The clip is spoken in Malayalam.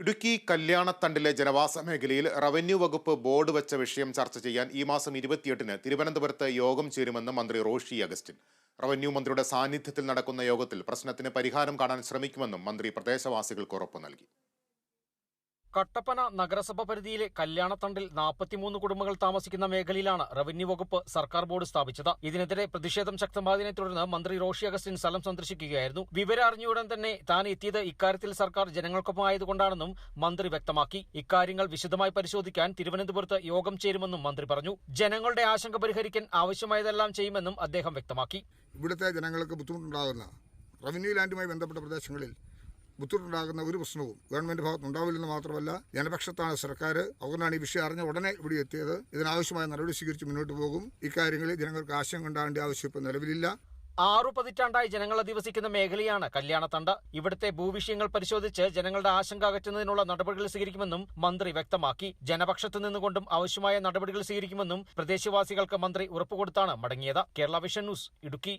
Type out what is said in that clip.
ഇടുക്കി കല്യാണത്തണ്ടിലെ ജനവാസ മേഖലയിൽ റവന്യൂ വകുപ്പ് ബോർഡ് വെച്ച വിഷയം ചർച്ച ചെയ്യാൻ ഈ മാസം ഇരുപത്തിയെട്ടിന് തിരുവനന്തപുരത്ത് യോഗം ചേരുമെന്ന് മന്ത്രി റോഷി അഗസ്റ്റിൻ. റവന്യൂ മന്ത്രിയുടെ സാന്നിധ്യത്തിൽ നടക്കുന്ന യോഗത്തിൽ പ്രശ്നത്തിന് പരിഹാരം കാണാൻ ശ്രമിക്കുമെന്നും മന്ത്രി പ്രദേശവാസികൾക്ക് ഉറപ്പ് നൽകി. കട്ടപ്പന നഗരസഭ പരിധിയിലെ കല്യാണത്തണ്ടിൽ നാൽപ്പത്തിമൂന്ന് കുടുംബങ്ങൾ താമസിക്കുന്ന മേഖലയിലാണ് റവന്യൂ വകുപ്പ് സർക്കാർ ബോർഡ് സ്ഥാപിച്ചത്. ഇതിനെതിരെ പ്രതിഷേധം ശക്തമായതിനെ തുടർന്ന് മന്ത്രി റോഷി അഗസ്റ്റിൻ സ്ഥലം സന്ദർശിക്കുകയായിരുന്നു. വിവരം അറിഞ്ഞയുടൻ തന്നെ താൻ എത്തിയത് ഇക്കാര്യത്തിൽ സർക്കാർ ജനങ്ങൾക്കൊപ്പമായതുകൊണ്ടാണെന്നും മന്ത്രി വ്യക്തമാക്കി. ഇക്കാര്യങ്ങൾ വിശദമായി പരിശോധിക്കാൻ തിരുവനന്തപുരത്ത് യോഗം ചേരുമെന്നും മന്ത്രി പറഞ്ഞു. ജനങ്ങളുടെ ആശങ്ക പരിഹരിക്കാൻ ആവശ്യമായതെല്ലാം ചെയ്യുമെന്നും അദ്ദേഹം വ്യക്തമാക്കി. ഇവിടുത്തെ ജനങ്ങൾക്ക് ബുദ്ധിമുട്ടുണ്ടാകുന്ന റവന്യൂ ലാൻഡുമായി ബന്ധപ്പെട്ട പ്രദേശങ്ങളിൽ ബുദ്ധിമുട്ടുണ്ടാകുന്ന ഒരു പ്രശ്നവും ഗവൺമെന്റ് ഭാഗത്ത് ഉണ്ടാവില്ലെന്ന് മാത്രമല്ല ജനപക്ഷത്താണ് സർക്കാർ അതുകൊണ്ടാണ് ഈ വിഷയം അറിഞ്ഞ ഉടനെ ഇവിടെ എത്തിയത്. ഇതിനാവശ്യമായ നടപടി സ്വീകരിച്ച് മുന്നോട്ട് പോകും. ഇക്കാര്യങ്ങളിൽ ജനങ്ങൾക്ക് ആശങ്ക ഉണ്ടാകേണ്ട ആവശ്യം ഇപ്പോൾ നിലവിലില്ല. ആറു പതിറ്റാണ്ടായി ജനങ്ങൾ അധിവസിക്കുന്ന മേഖലയാണ് കല്യാണത്തണ്ട്. ഇവിടുത്തെ ഭൂവിഷയങ്ങൾ പരിശോധിച്ച് ജനങ്ങളുടെ ആശങ്ക അകറ്റുന്നതിനുള്ള നടപടികൾ സ്വീകരിക്കുമെന്നും മന്ത്രി വ്യക്തമാക്കി. ജനപക്ഷത്തു നിന്നുകൊണ്ടും ആവശ്യമായ നടപടികൾ സ്വീകരിക്കുമെന്നും പ്രദേശവാസികൾക്ക് മന്ത്രി ഉറപ്പുകൊടുത്താണ് മടങ്ങിയത്. Kerala vision news Idukki.